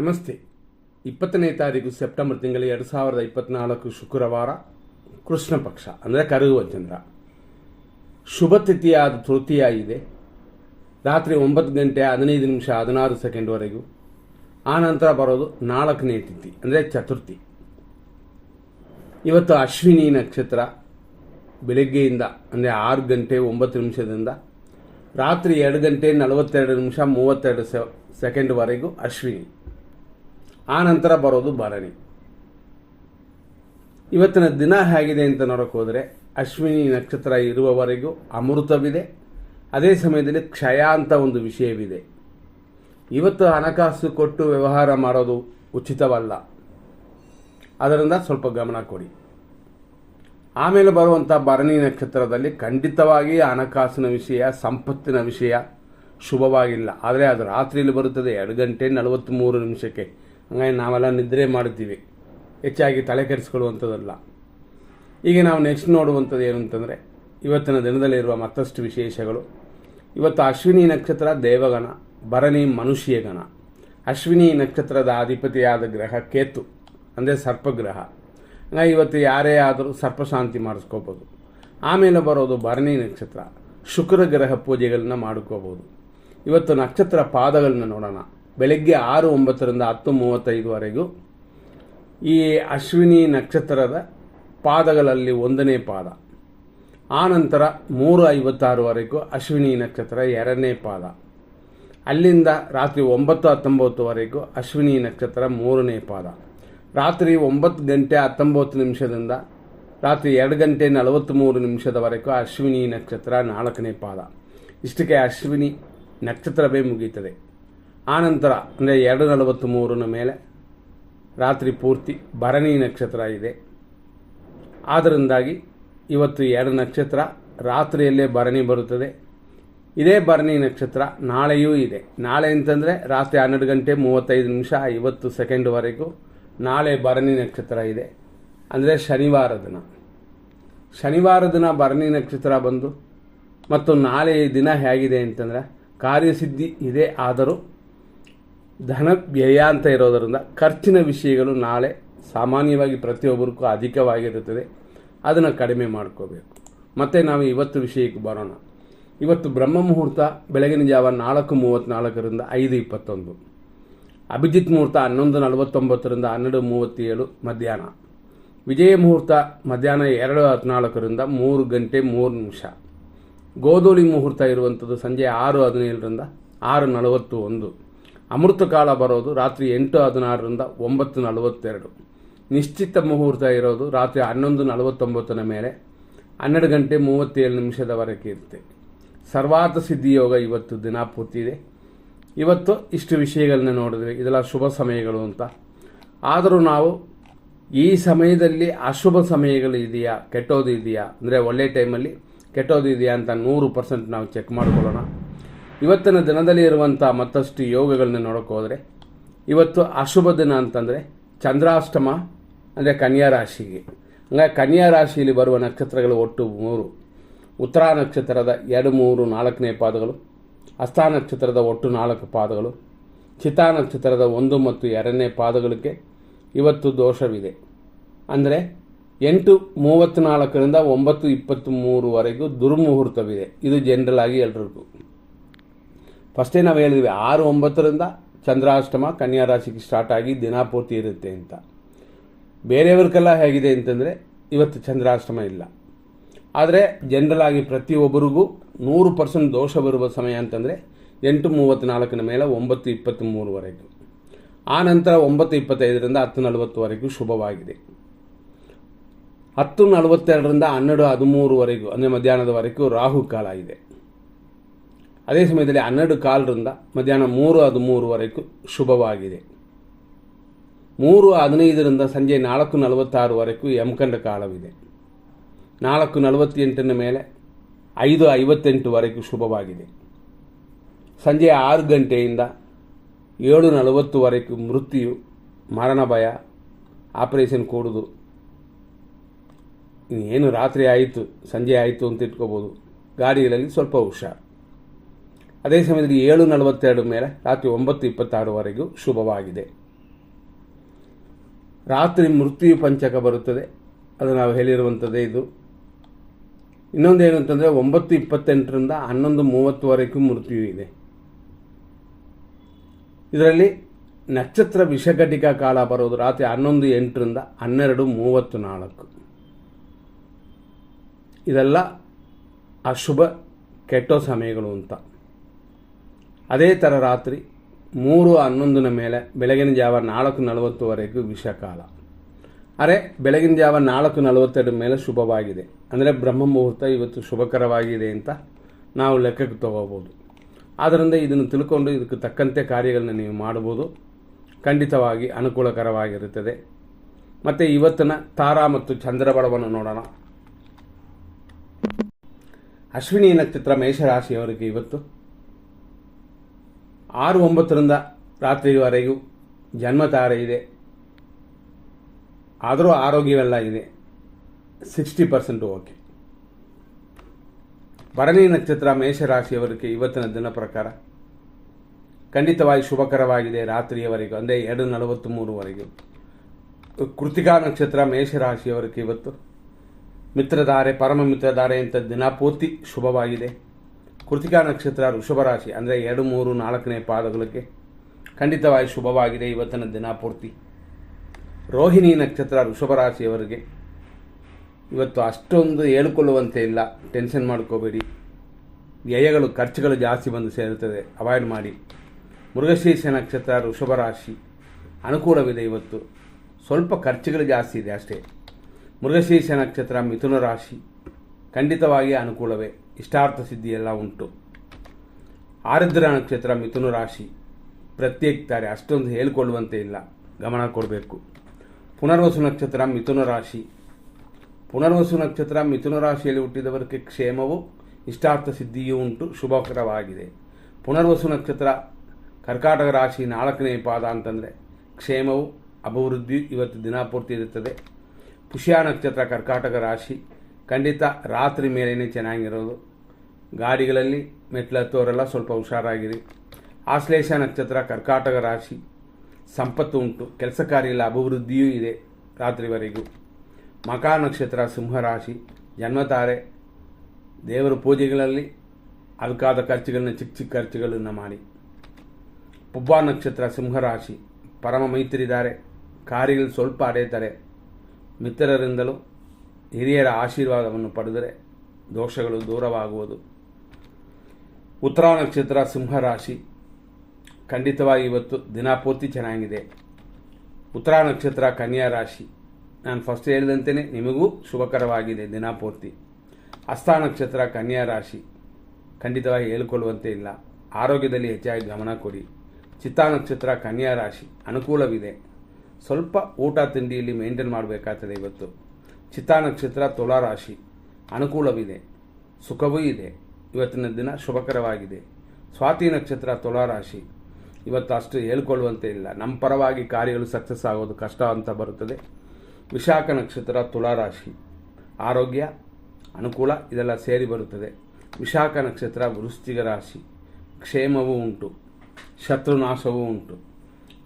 ನಮಸ್ತೆ. ಇಪ್ಪತ್ತನೇ ತಾರೀಕು ಸೆಪ್ಟೆಂಬರ್ ತಿಂಗಳ ಎರಡು ಸಾವಿರದ ಇಪ್ಪತ್ನಾಲ್ಕು ಶುಕ್ರವಾರ ಕೃಷ್ಣ ಪಕ್ಷ, ಅಂದರೆ ಕರಗುವ ಚಂದ್ರ ಶುಭ ತಿಥಿಯಾದ ತೃತೀಯ ಇದೆ. ರಾತ್ರಿ ಒಂಬತ್ತು ಗಂಟೆ ಹದಿನೈದು ನಿಮಿಷ ಹದಿನಾರು ಸೆಕೆಂಡ್ವರೆಗೂ ಆನಂತರ ಬರೋದು ನಾಲ್ಕನೇ ತಿಥಿ, ಅಂದರೆ ಚತುರ್ಥಿ. ಇವತ್ತು ಅಶ್ವಿನಿ ನಕ್ಷತ್ರ ಬೆಳಗ್ಗೆಯಿಂದ, ಅಂದರೆ ಆರು ಗಂಟೆ ಒಂಬತ್ತು ನಿಮಿಷದಿಂದ ರಾತ್ರಿ ಎರಡು ಗಂಟೆ ನಲವತ್ತೆರಡು ನಿಮಿಷ ಮೂವತ್ತೆರಡು ಸೆಕೆಂಡ್ವರೆಗೂ ಅಶ್ವಿನಿ. ಆ ನಂತರ ಬರೋದು ಭರಣಿ ಇವತ್ತಿನ ದಿನ ಹೇಗಿದೆ ಅಂತ ನೋಡೋಕೆ ಹೋದರೆ, ಅಶ್ವಿನಿ ನಕ್ಷತ್ರ ಇರುವವರೆಗೂ ಅಮೃತವಿದೆ. ಅದೇ ಸಮಯದಲ್ಲಿ ಕ್ಷಯ ಅಂತ ಒಂದು ವಿಷಯವಿದೆ. ಇವತ್ತು ಹಣಕಾಸು ಕೊಟ್ಟು ವ್ಯವಹಾರ ಮಾಡೋದು ಉಚಿತವಲ್ಲ. ಅದರಿಂದ ಸ್ವಲ್ಪ ಗಮನ ಕೊಡಿ. ಆಮೇಲೆ ಬರುವಂಥ ಭರಣಿ ನಕ್ಷತ್ರದಲ್ಲಿ ಖಂಡಿತವಾಗಿ ಹಣಕಾಸಿನ ವಿಷಯ, ಸಂಪತ್ತಿನ ವಿಷಯ ಶುಭವಾಗಿಲ್ಲ. ಆದರೆ ಅದು ರಾತ್ರಿಯಲ್ಲಿ ಬರುತ್ತದೆ ಎರಡು ಗಂಟೆ ನಲವತ್ತ್ಮೂರು ನಿಮಿಷಕ್ಕೆ. ಹಂಗಾಗಿ ನಾವೆಲ್ಲ ನಿದ್ರೆ ಮಾಡ್ತೀವಿ ಹೆಚ್ಚಾಗಿ ತಲೆ ಕೆಡಿಸ್ಕೊಳ್ಳುವಂಥದ್ದಲ್ಲ. ಈಗ ನಾವು ನೆಕ್ಸ್ಟ್ ನೋಡುವಂಥದ್ದು ಏನು ಅಂತಂದರೆ, ಇವತ್ತಿನ ದಿನದಲ್ಲಿರುವ ಮತ್ತಷ್ಟು ವಿಶೇಷಗಳು. ಇವತ್ತು ಅಶ್ವಿನಿ ನಕ್ಷತ್ರ ದೇವಗಣ, ಭರಣಿ ಮನುಷ್ಯ ಗಣ ಅಶ್ವಿನಿ ನಕ್ಷತ್ರದ ಅಧಿಪತಿಯಾದ ಗ್ರಹ ಕೇತು, ಅಂದರೆ ಸರ್ಪಗ್ರಹ. ಹಂಗಾಗಿ ಇವತ್ತು ಯಾರೇ ಆದರೂ ಸರ್ಪಶಾಂತಿ ಮಾಡಿಸ್ಕೋಬೋದು. ಆಮೇಲೆ ಬರೋದು ಭರಣಿ ನಕ್ಷತ್ರ. ಶುಕ್ರ ಗ್ರಹ ಪೂಜೆಗಳನ್ನ ಮಾಡ್ಕೋಬೋದು. ಇವತ್ತು ನಕ್ಷತ್ರ ಪಾದಗಳನ್ನ ನೋಡೋಣ. ಬೆಳಗ್ಗೆ ಆರು, ಒಂಬತ್ತರಿಂದ ಹತ್ತು ಮೂವತ್ತೈದುವರೆಗೂ ಈ ಅಶ್ವಿನಿ ನಕ್ಷತ್ರದ ಪಾದಗಳಲ್ಲಿ ಒಂದನೇ ಪಾದ. ಆನಂತರ ಮೂರು ಐವತ್ತಾರುವರೆಗೂ ಅಶ್ವಿನಿ ನಕ್ಷತ್ರ ಎರಡನೇ ಪಾದ. ಅಲ್ಲಿಂದ ರಾತ್ರಿ ಒಂಬತ್ತು ಹತ್ತೊಂಬತ್ತುವರೆಗೂ ಅಶ್ವಿನಿ ನಕ್ಷತ್ರ ಮೂರನೇ ಪಾದ. ರಾತ್ರಿ ಒಂಬತ್ತು ಗಂಟೆ, ಹತ್ತೊಂಬತ್ತು ನಿಮಿಷದಿಂದ ರಾತ್ರಿ ಎರಡು ಗಂಟೆ ನಲವತ್ತ್ಮೂರು ನಿಮಿಷದವರೆಗೂ ಅಶ್ವಿನಿ ನಕ್ಷತ್ರ ನಾಲ್ಕನೇ ಪಾದ. ಇಷ್ಟಕ್ಕೆ ಅಶ್ವಿನಿ ನಕ್ಷತ್ರವೇ ಮುಗೀತದೆ ಆನಂತರ, ಅಂದರೆ ಎರಡು ನಲವತ್ತ್ಮೂರನ ಮೇಲೆ ರಾತ್ರಿ ಪೂರ್ತಿ ಭರಣಿ ನಕ್ಷತ್ರ ಇದೆ. ಆದ್ದರಿಂದಾಗಿ ಇವತ್ತು ಎರಡು ನಕ್ಷತ್ರ ರಾತ್ರಿಯಲ್ಲೇ ಭರಣಿ ಬರುತ್ತದೆ. ಇದೇ ಭರಣಿ ನಕ್ಷತ್ರ ನಾಳೆಯೂ ಇದೆ. ನಾಳೆ ಅಂತಂದರೆ ರಾತ್ರಿ ಹನ್ನೆರಡು ಗಂಟೆ ಮೂವತ್ತೈದು ನಿಮಿಷ ಐವತ್ತು ಸೆಕೆಂಡ್ವರೆಗೂ ನಾಳೆ ಭರಣಿ ನಕ್ಷತ್ರ ಇದೆ. ಅಂದರೆ ಶನಿವಾರ ದಿನ. ಶನಿವಾರ ದಿನ ಭರಣಿ ನಕ್ಷತ್ರ ಬಂದು, ಮತ್ತು ನಾಳೆ ದಿನ ಹೇಗಿದೆ ಅಂತಂದರೆ ಕಾರ್ಯಸಿದ್ಧಿ ಇದೆ, ಆದರೂ ಧನ ವ್ಯಯ ಅಂತ ಇರೋದರಿಂದ ಖರ್ಚಿನ ವಿಷಯಗಳು ನಾಳೆ ಸಾಮಾನ್ಯವಾಗಿ ಪ್ರತಿಯೊಬ್ಬರಿಗೂ ಅಧಿಕವಾಗಿರುತ್ತದೆ. ಅದನ್ನು ಕಡಿಮೆ ಮಾಡ್ಕೋಬೇಕು. ಮತ್ತು ನಾವು ಇವತ್ತು ವಿಷಯಕ್ಕೆ ಬರೋಣ. ಇವತ್ತು ಬ್ರಹ್ಮ ಮುಹೂರ್ತ ಬೆಳಗಿನ ಜಾವ ನಾಲ್ಕು ಮೂವತ್ತ್ನಾಲ್ಕರಿಂದ ಐದು ಇಪ್ಪತ್ತೊಂದು. ಅಭಿಜಿತ್ ಮುಹೂರ್ತ ಹನ್ನೊಂದು ನಲವತ್ತೊಂಬತ್ತರಿಂದ ಹನ್ನೆರಡು ಮೂವತ್ತೇಳು ಮಧ್ಯಾಹ್ನ. ವಿಜಯ ಮುಹೂರ್ತ ಮಧ್ಯಾಹ್ನ ಎರಡು ಹದಿನಾಲ್ಕರಿಂದ ಮೂರು ಗಂಟೆ ಮೂರು ನಿಮಿಷ. ಗೋಧೂಳಿ ಮುಹೂರ್ತ ಇರುವಂಥದ್ದು ಸಂಜೆ ಆರು ಹದಿನೇಳರಿಂದ ಆರು ನಲವತ್ತು ಒಂದು ಅಮೃತ ಕಾಲ ಬರೋದು ರಾತ್ರಿ ಎಂಟು ಹದಿನಾರರಿಂದ ಒಂಬತ್ತು ನಲವತ್ತೆರಡು. ನಿಶ್ಚಿತ ಮುಹೂರ್ತ ಇರೋದು ರಾತ್ರಿ ಹನ್ನೊಂದು ನಲವತ್ತೊಂಬತ್ತನ ಮೇಲೆ ಹನ್ನೆರಡು ಗಂಟೆ ಮೂವತ್ತೇಳು ನಿಮಿಷದವರೆಗೆ ಇರುತ್ತೆ. ಸರ್ವಾರ್ಥ ಸಿದ್ಧಿಯೋಗ ಇವತ್ತು ದಿನ ಪೂರ್ತಿ ಇದೆ. ಇವತ್ತು ಇಷ್ಟು ವಿಷಯಗಳನ್ನ ನೋಡಿದ್ವಿ. ಇದೆಲ್ಲ ಶುಭ ಸಮಯಗಳು ಅಂತ. ಆದರೂ ನಾವು ಈ ಸಮಯದಲ್ಲಿ ಅಶುಭ ಸಮಯಗಳು ಇದೆಯಾ? ಕೆಟ್ಟೋದು ಇದೆಯಾ? ಅಂದರೆ ಒಳ್ಳೆ ಟೈಮಲ್ಲಿ ಕೆಟ್ಟೋದು ಇದೆಯಾ ಅಂತ ನೂರು ಪರ್ಸೆಂಟ್ ನಾವು ಚೆಕ್ ಮಾಡ್ಕೊಳ್ಳೋಣ. ಇವತ್ತಿನ ದಿನದಲ್ಲಿ ಇರುವಂಥ ಮತ್ತಷ್ಟು ಯೋಗಗಳನ್ನ ನೋಡೋಕೆ ಹೋದರೆ, ಇವತ್ತು ಅಶುಭ ದಿನ ಅಂತಂದರೆ ಚಂದ್ರಾಷ್ಟಮ, ಅಂದರೆ ಕನ್ಯಾ ರಾಶಿಗೆ. ಹಂಗಾಗಿ ಕನ್ಯಾ ರಾಶಿಯಲ್ಲಿ ಬರುವ ನಕ್ಷತ್ರಗಳು ಒಟ್ಟು ಮೂರು. ಉತ್ತರ ನಕ್ಷತ್ರದ ಎರಡು, ಮೂರು, ನಾಲ್ಕನೇ ಪಾದಗಳು ಹಸ್ತ ನಕ್ಷತ್ರದ ಒಟ್ಟು ನಾಲ್ಕು ಪಾದಗಳು ಚಿತಾ ನಕ್ಷತ್ರದ ಒಂದು ಮತ್ತು ಎರಡನೇ ಪಾದಗಳಿಗೆ ಇವತ್ತು ದೋಷವಿದೆ. ಅಂದರೆ ಎಂಟು ಮೂವತ್ತ್ನಾಲ್ಕರಿಂದ ಒಂಬತ್ತು ಇಪ್ಪತ್ತ್ ಮೂರುವರೆಗೂ ದುರ್ಮುಹೂರ್ತವಿದೆ. ಇದು ಜನರಲ್ ಆಗಿ ಎಲ್ರಿಗೂ. ಫಸ್ಟೇ ನಾವು ಹೇಳಿದ್ವಿ, ಆರು ಒಂಬತ್ತರಿಂದ ಚಂದ್ರಾಷ್ಟಮ ಕನ್ಯಾ ರಾಶಿಗೆ ಸ್ಟಾರ್ಟ್ ಆಗಿ ದಿನಾಪೂರ್ತಿ ಇರುತ್ತೆ ಅಂತ. ಬೇರೆಯವ್ರಿಗೆಲ್ಲ ಹೇಗಿದೆ ಅಂತಂದರೆ, ಇವತ್ತು ಚಂದ್ರಾಷ್ಟಮ ಇಲ್ಲ. ಆದರೆ ಜನರಲ್ ಆಗಿ ಪ್ರತಿಯೊಬ್ಬರಿಗೂ ನೂರು ಪರ್ಸೆಂಟ್ ದೋಷ ಬರುವ ಸಮಯ ಅಂತಂದರೆ ಎಂಟು ಮೂವತ್ತ್ನಾಲ್ಕನ ಮೇಲೆ ಒಂಬತ್ತು ಇಪ್ಪತ್ತ್ ಮೂರುವರೆಗೂ ಆ ನಂತರ ಒಂಬತ್ತು ಇಪ್ಪತ್ತೈದರಿಂದ ಹತ್ತು ನಲವತ್ತುವರೆಗೂ ಶುಭವಾಗಿದೆ. ಹತ್ತು ನಲವತ್ತೆರಡರಿಂದ ಹನ್ನೆರಡು ಹದಿಮೂರುವರೆಗೂ, ಅಂದರೆ ಮಧ್ಯಾಹ್ನದವರೆಗೂ ರಾಹು ಕಾಲ ಇದೆ. ಅದೇ ಸಮಯದಲ್ಲಿ ಹನ್ನೆರಡು ಕಾಲರಿಂದ ಮಧ್ಯಾಹ್ನ ಮೂರು ಹದಿಮೂರುವರೆಗೂ ಶುಭವಾಗಿದೆ. ಮೂರು ಹದಿನೈದರಿಂದ ಸಂಜೆ ನಾಲ್ಕು ನಲವತ್ತಾರುವರೆಗೂ ಯಮಕಂಡ ಕಾಲವಿದೆ. ನಾಲ್ಕು ನಲವತ್ತೆಂಟನ ಮೇಲೆ ಐದು ಐವತ್ತೆಂಟುವರೆಗೂ ಶುಭವಾಗಿದೆ. ಸಂಜೆ ಆರು ಗಂಟೆಯಿಂದ ಏಳು ನಲವತ್ತುವರೆಗೂ ಮೃತ್ಯು ಮರಣ ಭಯ ಆಪರೇಷನ್ ಕೂಡುದು. ಏನು ರಾತ್ರಿ ಆಯಿತು, ಸಂಜೆ ಆಯಿತು ಅಂತ ಇಟ್ಕೋಬೋದು. ಗಾಡಿಗಳಲ್ಲಿ ಸ್ವಲ್ಪ ಹುಷಾರು. ಅದೇ ಸಮಯದಲ್ಲಿ ಏಳು ನಲವತ್ತೆರಡು ಮೇಲೆ ರಾತ್ರಿ ಒಂಬತ್ತು ಇಪ್ಪತ್ತಾರುವರೆಗೂ ಶುಭವಾಗಿದೆ. ರಾತ್ರಿ ಮೃತ್ಯು ಪಂಚಕ ಬರುತ್ತದೆ. ಅದು ನಾವು ಹೇಳಿರುವಂಥದ್ದೇ ಇದು. ಇನ್ನೊಂದು ಅಂತಂದರೆ ಒಂಬತ್ತು ಇಪ್ಪತ್ತೆಂಟರಿಂದ ಹನ್ನೊಂದು ಮೂವತ್ತುವರೆಗೂ ಮೃತ್ಯು ಇದೆ. ಇದರಲ್ಲಿ ನಕ್ಷತ್ರ ವಿಷಘಟಿಕ ಕಾಲ ಬರೋದು ರಾತ್ರಿ ಹನ್ನೊಂದು ಎಂಟರಿಂದ ಹನ್ನೆರಡು ಮೂವತ್ತು ನಾಲ್ಕು. ಇದೆಲ್ಲ ಅಶುಭ, ಕೆಟ್ಟೋ ಸಮಯಗಳು ಅಂತ. ಅದೇ ಥರ ರಾತ್ರಿ ಮೂರು ಹನ್ನೊಂದಿನ ಮೇಲೆ ಬೆಳಗಿನ ಜಾವ ನಾಲ್ಕು ನಲವತ್ತುವರೆಗೂ ವಿಷಕಾಲ. ಅರೆ, ಬೆಳಗಿನ ಜಾವ ನಾಲ್ಕು ನಲವತ್ತೆರಡು ಮೇಲೆ ಶುಭವಾಗಿದೆ. ಅಂದರೆ ಬ್ರಹ್ಮ ಮುಹೂರ್ತ ಇವತ್ತು ಶುಭಕರವಾಗಿದೆ ಅಂತ ನಾವು ಲೆಕ್ಕಕ್ಕೆ ತಗೋಬೋದು. ಆದ್ದರಿಂದ ಇದನ್ನು ತಿಳ್ಕೊಂಡು ಇದಕ್ಕೆ ತಕ್ಕಂತೆ ಕಾರ್ಯಗಳನ್ನ ನೀವು ಮಾಡ್ಬೋದು ಖಂಡಿತವಾಗಿ ಅನುಕೂಲಕರವಾಗಿರುತ್ತದೆ. ಮತ್ತು ಇವತ್ತಿನ ತಾರಾ ಮತ್ತು ಚಂದ್ರಬಳವನ್ನು ನೋಡೋಣ. ಅಶ್ವಿನಿ ನಕ್ಷತ್ರ ಮೇಷರಾಶಿಯವರಿಗೆ ಇವತ್ತು ಆರು ಒಂಬತ್ತರಿಂದ ರಾತ್ರಿವರೆಗೂ ಜನ್ಮ ತಾರೆ ಇದೆ. ಆದರೂ ಆರೋಗ್ಯವೆಲ್ಲ ಇದೆ. Sixty percent okay. ಭರಣಿ ನಕ್ಷತ್ರ ಮೇಷರಾಶಿಯವರಿಗೆ ಇವತ್ತಿನ ದಿನ ಪ್ರಕಾರ ಖಂಡಿತವಾಗಿ ಶುಭಕರವಾಗಿದೆ ರಾತ್ರಿಯವರೆಗೂ, ಅಂದರೆ ಎರಡು ನಲವತ್ತು ಮೂರುವರೆಗೂ ಕೃತಿಕಾ ನಕ್ಷತ್ರ ಮೇಷರಾಶಿಯವರಿಗೆ ಇವತ್ತು ಮಿತ್ರಧಾರೆ ಪರಮ ಮಿತ್ರಧಾರೆ ಅಂತ ದಿನಪೂರ್ತಿ ಶುಭವಾಗಿದೆ. ಕೃತಿಕಾ ನಕ್ಷತ್ರ ವೃಷಭ ರಾಶಿ ಅಂದರೆ ಎರಡು, ಮೂರು, ನಾಲ್ಕನೇ ಪಾದಗಳಿಗೆ ಖಂಡಿತವಾಗಿ ಶುಭವಾಗಿದೆ ಇವತ್ತಿನ ದಿನ ಪೂರ್ತಿ ರೋಹಿಣಿ ನಕ್ಷತ್ರ ವೃಷಭ ರಾಶಿಯವರಿಗೆ ಇವತ್ತು ಅಷ್ಟೊಂದು ಹೇಳಿಕೊಳ್ಳುವಂತೆ ಇಲ್ಲ. ಟೆನ್ಷನ್ ಮಾಡ್ಕೋಬೇಡಿ. ವ್ಯಯಗಳು, ಖರ್ಚುಗಳು ಜಾಸ್ತಿ ಬಂದು ಸೇರುತ್ತದೆ. ಅವಾಯ್ಡ್ ಮಾಡಿ. ಮೃಗಶೀರ್ಷ ನಕ್ಷತ್ರ ವೃಷಭ ರಾಶಿ ಅನುಕೂಲವಿದೆ ಇವತ್ತು. ಸ್ವಲ್ಪ ಖರ್ಚುಗಳು ಜಾಸ್ತಿ ಇದೆ ಅಷ್ಟೇ. ಮೃಗಶೀರ್ಷ ನಕ್ಷತ್ರ ಮಿಥುನ ರಾಶಿ ಖಂಡಿತವಾಗಿ ಅನುಕೂಲವೇ. ಇಷ್ಟಾರ್ಥ ಸಿದ್ಧಿಯೆಲ್ಲ ಉಂಟು. ಆರುದ್ರ ನಕ್ಷತ್ರ ಮಿಥುನ ರಾಶಿ. ಪ್ರತ್ಯೇಕಿತಾರೆ, ಅಷ್ಟೊಂದು ಹೇಳಿಕೊಳ್ಳುವಂತೆ ಇಲ್ಲ. ಗಮನ ಕೊಡಬೇಕು. ಪುನರ್ವಸು ನಕ್ಷತ್ರ ಮಿಥುನ ರಾಶಿ. ಪುನರ್ವಸು ನಕ್ಷತ್ರ ಮಿಥುನ ರಾಶಿಯಲ್ಲಿ ಹುಟ್ಟಿದವರಿಗೆ ಕ್ಷೇಮವು, ಇಷ್ಟಾರ್ಥ ಸಿದ್ಧಿಯೂ ಉಂಟು, ಶುಭಕರವಾಗಿದೆ. ಪುನರ್ವಸು ನಕ್ಷತ್ರ ಕರ್ಕಾಟಕ ರಾಶಿ ನಾಲ್ಕನೇ ಪಾದ ಅಂತಂದರೆ ಕ್ಷೇಮವು, ಅಭಿವೃದ್ಧಿ ಇವತ್ತು ದಿನಪೂರ್ತಿ ಇರುತ್ತದೆ. ಪುಷ್ಯ ನಕ್ಷತ್ರ ಕರ್ಕಾಟಕ ರಾಶಿ. ಖಂಡಿತ ರಾತ್ರಿ ಮೇಲೇ ಚೆನ್ನಾಗಿರೋದು. ಗಾಡಿಗಳಲ್ಲಿ ಮೆಟ್ಲು ಹತ್ತೋರೆಲ್ಲ ಸ್ವಲ್ಪ ಹುಷಾರಾಗಿರಿ. ಆಶ್ಲೇಷ ನಕ್ಷತ್ರ, ಕರ್ಕಾಟಕ ರಾಶಿ, ಸಂಪತ್ತು ಉಂಟು. ಕೆಲಸ ಕಾರ್ಯಗಳ ಅಭಿವೃದ್ಧಿಯೂ ಇದೆ ರಾತ್ರಿವರೆಗೂ. ಮಕಾ ನಕ್ಷತ್ರ ಸಿಂಹರಾಶಿ ಜನ್ಮತಾರೆ. ದೇವರ ಪೂಜೆಗಳಲ್ಲಿ ಅಲ್ಕಾದ ಖರ್ಚುಗಳನ್ನ, ಚಿಕ್ಕ ಚಿಕ್ಕ ಖರ್ಚುಗಳನ್ನು ಮಾಡಿ. ಪುಬ್ಬ ನಕ್ಷತ್ರ ಸಿಂಹರಾಶಿ ಪರಮ ಮೈತ್ರಿದ್ದಾರೆ ಕಾರ್ಯಗಳು ಸ್ವಲ್ಪ ಅಡೆಯುತ್ತಾರೆ ಮಿತ್ರರಿಂದಲೂ ಹಿರಿಯರ ಆಶೀರ್ವಾದವನ್ನು ಪಡೆದರೆ ದೋಷಗಳು ದೂರವಾಗುವುದು. ಉತ್ತರ ನಕ್ಷತ್ರ, ಸಿಂಹ ರಾಶಿ. ಖಂಡಿತವಾಗಿ ಇವತ್ತು ದಿನಪೂರ್ತಿ ಚೆನ್ನಾಗಿದೆ. ಉತ್ತರ ನಕ್ಷತ್ರ, ಕನ್ಯಾ ರಾಶಿ. ನಾನು ಫಸ್ಟ್ ಹೇಳಿದಂತೆಯೇ ನಿಮಗೂ ಶುಭಕರವಾಗಿದೆ ದಿನಪೂರ್ತಿ ಹಸ್ತ ನಕ್ಷತ್ರ, ಕನ್ಯಾ ರಾಶಿ. ಖಂಡಿತವಾಗಿ ಹೇಳಿಕೊಳ್ಳುವಂತೆ ಇಲ್ಲ. ಆರೋಗ್ಯದಲ್ಲಿ ಹೆಚ್ಚಾಗಿ ಗಮನ ಕೊಡಿ. ಚಿತ್ತಾ ನಕ್ಷತ್ರ, ಕನ್ಯಾ ರಾಶಿ. ಅನುಕೂಲವಿದೆ. ಸ್ವಲ್ಪ ಊಟ ತಿಂಡಿಯಲ್ಲಿ ಮೇಂಟೈನ್ ಮಾಡಬೇಕಾಗ್ತದೆ ಇವತ್ತು. ಚಿತ್ತಾ ನಕ್ಷತ್ರ, ತುಲಾ ರಾಶಿ. ಅನುಕೂಲವಿದೆ. ಸುಖವೂ ಇದೆ. ಇವತ್ತಿನ ದಿನ ಶುಭಕರವಾಗಿದೆ. ಸ್ವಾತಿ ನಕ್ಷತ್ರ ತುಲಾ ರಾಶಿ. ಇವತ್ತು ಅಷ್ಟು ಹೇಳ್ಕೊಳ್ಳುವಂತೆ ಇಲ್ಲ. ನಮ್ಮ ಪರವಾಗಿ ಕಾರ್ಯಗಳು ಸಕ್ಸಸ್ ಆಗೋದು ಕಷ್ಟ ಅಂತ ಬರುತ್ತದೆ. ವಿಶಾಖ ನಕ್ಷತ್ರ ತುಲಾ ರಾಶಿ. ಆರೋಗ್ಯ, ಅನುಕೂಲ ಇದೆಲ್ಲ ಸೇರಿ ಬರುತ್ತದೆ. ವಿಶಾಖ ನಕ್ಷತ್ರ ವೃಶ್ಚಿಕ ರಾಶಿ. ಕ್ಷೇಮವೂ ಉಂಟು. ಶತ್ರುನಾಶವೂ ಉಂಟು.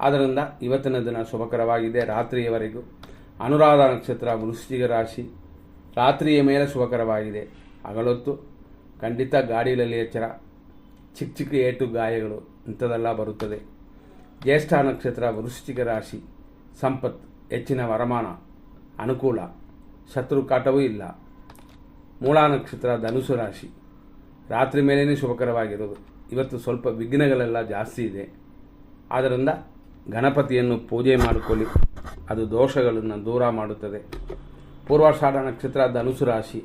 ಆದ್ದರಿಂದ ಇವತ್ತಿನ ದಿನ ಶುಭಕರವಾಗಿದೆ ರಾತ್ರಿಯವರೆಗೂ. ಅನುರಾಧ ನಕ್ಷತ್ರ ವೃಶ್ಚಿಕ ರಾಶಿ. ರಾತ್ರಿಯ ಮೇಲೆ ಶುಭಕರವಾಗಿದೆ. ಹಗಲೊತ್ತು ಖಂಡಿತ ಗಾಡಿಗಳಲ್ಲಿ ಎಚ್ಚರ. ಚಿಕ್ಕ ಚಿಕ್ಕ ಏಟು ಗಾಯಗಳು ಇಂಥದೆಲ್ಲ ಬರುತ್ತದೆ. ಜ್ಯೇಷ್ಠ ನಕ್ಷತ್ರ ವೃಶ್ಚಿಕ ರಾಶಿ. ಸಂಪತ್, ಹೆಚ್ಚಿನ ವರಮಾನ, ಅನುಕೂಲ, ಶತ್ರು ಕಾಟವೂ ಇಲ್ಲ. ಮೂಲ ನಕ್ಷತ್ರ ಧನುಸು ರಾಶಿ. ರಾತ್ರಿ ಮೇಲೇ ಶುಭಕರವಾಗಿರೋದು. ಇವತ್ತು ಸ್ವಲ್ಪ ವಿಘ್ನಗಳೆಲ್ಲ ಜಾಸ್ತಿ ಇದೆ. ಆದ್ದರಿಂದ ಗಣಪತಿಯನ್ನು ಪೂಜೆ ಮಾಡಿಕೊಳ್ಳಿ. ಅದು ದೋಷಗಳನ್ನು ದೂರ ಮಾಡುತ್ತದೆ. ಪೂರ್ವಾಷಾಢ ನಕ್ಷತ್ರ ಧನುಸು ರಾಶಿ.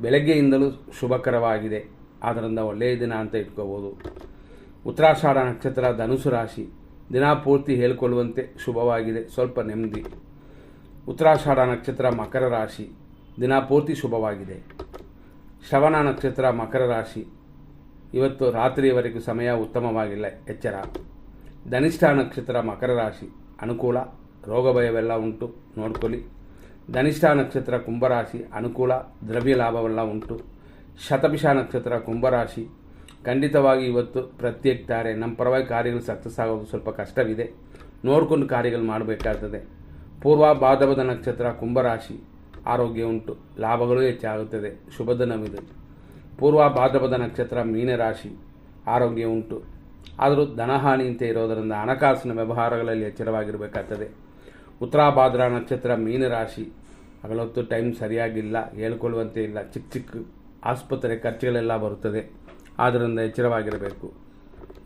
ಬೆಳಗ್ಗೆಯಿಂದಲೂ ಶುಭಕರವಾಗಿದೆ. ಆದ್ದರಿಂದ ಒಳ್ಳೆಯ ದಿನ ಅಂತ ಇಟ್ಕೋಬೋದು. ಉತ್ತರಾಷಾಢ ನಕ್ಷತ್ರ ಧನುಸು ರಾಶಿ. ದಿನ ಪೂರ್ತಿ ಹೇಳಿಕೊಳ್ಳುವಂತೆ ಶುಭವಾಗಿದೆ. ಸ್ವಲ್ಪ ನೆಮ್ಮದಿ. ಉತ್ತರಾಷಾಢ ನಕ್ಷತ್ರ ಮಕರ ರಾಶಿ. ದಿನ ಪೂರ್ತಿ ಶುಭವಾಗಿದೆ. ಶ್ರವಣ ನಕ್ಷತ್ರ ಮಕರ ರಾಶಿ. ಇವತ್ತು ರಾತ್ರಿಯವರೆಗೂ ಸಮಯ ಉತ್ತಮವಾಗಿಲ್ಲ. ಎಚ್ಚರ. ಧನಿಷ್ಠ ನಕ್ಷತ್ರ ಮಕರ ರಾಶಿ. ಅನುಕೂಲ. ರೋಗ ಭಯವೆಲ್ಲ ಉಂಟು. ನೋಡ್ಕೊಳ್ಳಿ. ಧನಿಷ್ಠ ನಕ್ಷತ್ರ ಕುಂಭರಾಶಿ ಅನುಕೂಲ, ದ್ರವ್ಯ ಲಾಭವೆಲ್ಲ ಉಂಟು. ಶತಪಿಷ ನಕ್ಷತ್ರ ಕುಂಭರಾಶಿ, ಖಂಡಿತವಾಗಿ ಇವತ್ತು ಪ್ರತ್ಯೇಕ್ತಾರೆ. ನಮ್ಮ ಪರವಾಗಿ ಕಾರ್ಯಗಳು ಸಕ್ಸಸ್ ಆಗೋದು ಸ್ವಲ್ಪ ಕಷ್ಟವಿದೆ. ನೋಡ್ಕೊಂಡು ಕಾರ್ಯಗಳು ಮಾಡಬೇಕಾಗ್ತದೆ. ಪೂರ್ವ ಬಾಧವದ ನಕ್ಷತ್ರ ಕುಂಭರಾಶಿ, ಆರೋಗ್ಯ ಉಂಟು, ಲಾಭಗಳು ಹೆಚ್ಚಾಗುತ್ತದೆ. ಶುಭದನವಿದೆ ಪೂರ್ವ ಭಾದ್ರಪದ ನಕ್ಷತ್ರ ಮೀನರಾಶಿ, ಆರೋಗ್ಯ ಉಂಟು. ಆದರೂ ಧನಹಾನಿ ಅಂತ ಇರೋದರಿಂದ ಹಣಕಾಸಿನ ವ್ಯವಹಾರಗಳಲ್ಲಿ ಎಚ್ಚರವಾಗಿರಬೇಕಾಗ್ತದೆ. ಉತ್ತರಾಭಾದ್ರ ನಕ್ಷತ್ರ ಮೀನರಾಶಿ ಹಗಲೊತ್ತು ಟೈಮ್ ಸರಿಯಾಗಿಲ್ಲ, ಹೇಳ್ಕೊಳ್ಳುವಂತೆ ಇಲ್ಲ ಚಿಕ್ಕ ಚಿಕ್ಕ ಆಸ್ಪತ್ರೆ ಖರ್ಚುಗಳೆಲ್ಲ ಬರುತ್ತದೆ. ಆದ್ದರಿಂದ ಎಚ್ಚರವಾಗಿರಬೇಕು.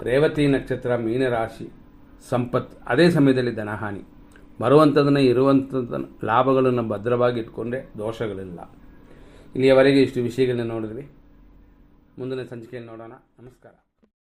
ರೇವತಿ ನಕ್ಷತ್ರ ಮೀನರಾಶಿ ಸಂಪತ್, ಅದೇ ಸಮಯದಲ್ಲಿ ಧನಹಾನಿ. ಬರುವಂಥದನ್ನು ಇರುವಂಥದ್ದನ್ನು ಲಾಭಗಳನ್ನು ಭದ್ರವಾಗಿ ಇಟ್ಕೊಂಡ್ರೆ ದೋಷಗಳಿಲ್ಲ. ಇಲ್ಲಿಯವರೆಗೆ ಇಷ್ಟು ವಿಷಯಗಳನ್ನ ನೋಡಿದ್ವಿ ಮುಂದಿನ ಸಂಚಿಕೆಯಲ್ಲಿ ನೋಡೋಣ. ನಮಸ್ಕಾರ.